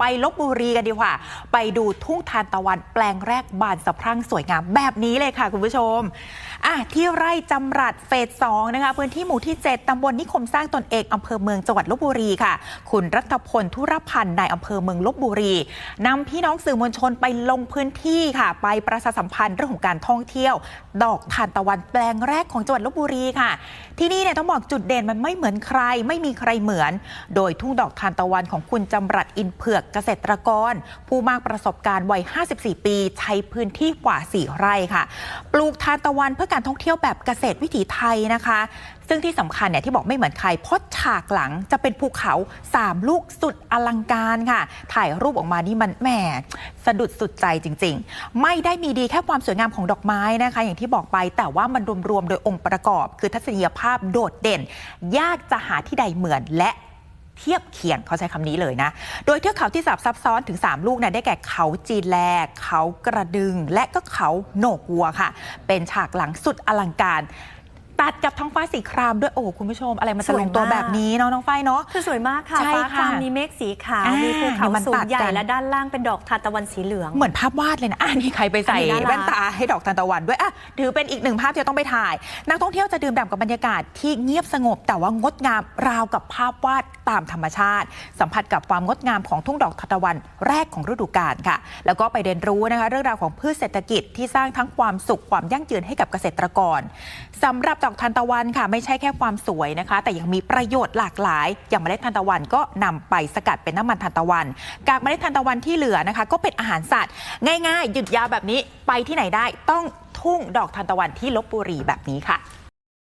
ไปลบบุรีกันดีกว่า ไปดูทุ่งทานตะวันแปลงแรกบานสะพรั่งสวยงามแบบนี้เลยค่ะคุณผู้ชมอะที่ไร่จำรัดเฟสสองนะคะพื้นที่หมู่ที่ 7ตำบลนิคมสร้างตนเองอำเภอเมืองจังหวัดลบบุรีค่ะ คุณรัตพลธุรพันธ์นายอำเภอเมืองลบบุรีนำพี่น้องสื่อมวลชนไปลงพื้นที่ค่ะ ไปประชาสัมพันธ์เรื่องของการท่องเที่ยว ดอกทานตะวันแปลงแรกของจังหวัดลบบุรีค่ะ ที่นี่เนี่ยต้องบอกจุดเด่นมันไม่เหมือนใคร ไม่มีใครเหมือน โดยทุ่งดอกทานตะวันของคุณจำรัดอินเผือกเกษตรกร ผู้มากประสบการณ์วัย 54 ปี ใช้พื้นที่กว่า 4 ไร่ค่ะ ปลูกทานตะวันเพื่อการท่องเที่ยวแบบเกษตรวิถีไทยนะคะ ซึ่งที่สำคัญเนี่ยที่บอกไม่เหมือนใครเพราะฉากหลังจะเป็นภูเขา 3 ลูกสุดอลังการค่ะ ถ่ายรูปออกมานี่มันแหมสะดุดสุดใจจริง ๆ ไม่ได้มีดีแค่ความสวยงามของดอกไม้นะคะ อย่างที่บอกไปแต่ว่ามันรวมๆโดยองค์ประกอบ คือทัศนียภาพโดดเด่น ยากจะหาที่ใดเหมือนและ เทียบเคียงเขาใช้คำนี้เลยนะ โดยเทือกเขาที่สับซับซ้อนถึง 3 ลูกนะได้แก่เขาจีนแลเขากระดึง และก็เขาโหนกวัวค่ะ เป็นฉากหลังสุดอลังการ ตัดกับท้องฟ้าสีครามด้วยโอ้โหคุณผู้ชม อะไรมันจะลงตัวสวยมากแบบนี้เนาะน้องฝ้ายเนาะคือสวยมากค่ะใช่ฟ้าค่ะครามมีเมฆสีขาวอ่ามีมีภูเขามันสูตังดใหญ่กันและด้านล่างเป็นดอกทานตะวันสีเหลือง เหมือนภาพวาดเลยนะอะนี่ใครไปใส่อันนี้น่ารักแว่นตาให้ดอกทานตะวันด้วยอะถือเป็นอีกหนึ่งภาพที่ต้องไปถ่าย นักท่องเที่ยวจะดื่มด่ำกับบรรยากาศที่เงียบสงบ แต่ว่างดงามราวกับภาพวาดตามธรรมชาติ สัมผัสกับความงดงามของทุ่งดอกทานตะวันแรกของฤดูกาลค่ะ แล้วก็ไปเรียนรู้นะคะ เรื่องราวของพืชเศรษฐกิจที่สร้างทั้งความสุขความยั่งยืนให้กับเกษตรกรสำหรับดอกอกทานตะวันค่ะ ไม่ใช่แค่ความสวยนะคะ แต่ยังมีประโยชน์หลากหลาย อย่างเมล็ดทานตะวันก็นำไปสกัดเป็นน้ำมันทานตะวัน กากเมล็ดทานตะวันที่เหลือนะคะ ก็เป็นอาหารสัตว์ ง่ายๆ หยุดยาวแบบนี้ไปที่ไหนได้ต้องทุ่งดอกทานตะวันที่ลบบุรีแบบนี้ค่ะ